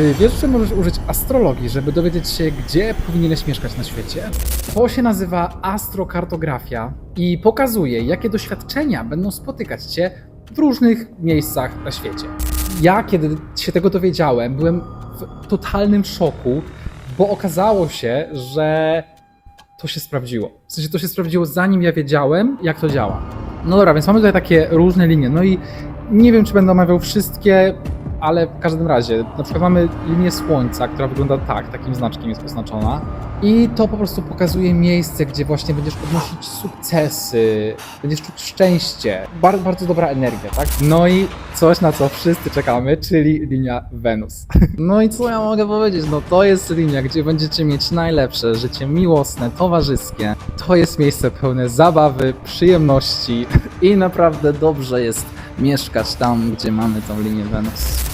Czy wiesz, że możesz użyć astrologii, żeby dowiedzieć się, gdzie powinieneś mieszkać na świecie? To się nazywa astrokartografia i pokazuje, jakie doświadczenia będą spotykać cię w różnych miejscach na świecie. Ja, kiedy się tego dowiedziałem, byłem w totalnym szoku, bo okazało się, że to się sprawdziło. W sensie to się sprawdziło zanim ja wiedziałem, jak to działa. No dobra, więc mamy tutaj takie różne linie. No i nie wiem, czy będę omawiał wszystkie, ale w każdym razie, na przykład mamy linię Słońca, która wygląda tak, takim znaczkiem jest oznaczona. I to po prostu pokazuje miejsce, gdzie właśnie będziesz odnosić sukcesy, będziesz czuć szczęście. Bardzo, bardzo dobra energia, tak? No i coś, na co wszyscy czekamy, czyli linia Wenus. No i co ja mogę powiedzieć? No to jest linia, gdzie będziecie mieć najlepsze życie miłosne, towarzyskie. To jest miejsce pełne zabawy, przyjemności i naprawdę dobrze jest mieszkać tam, gdzie mamy tą linię Wenus.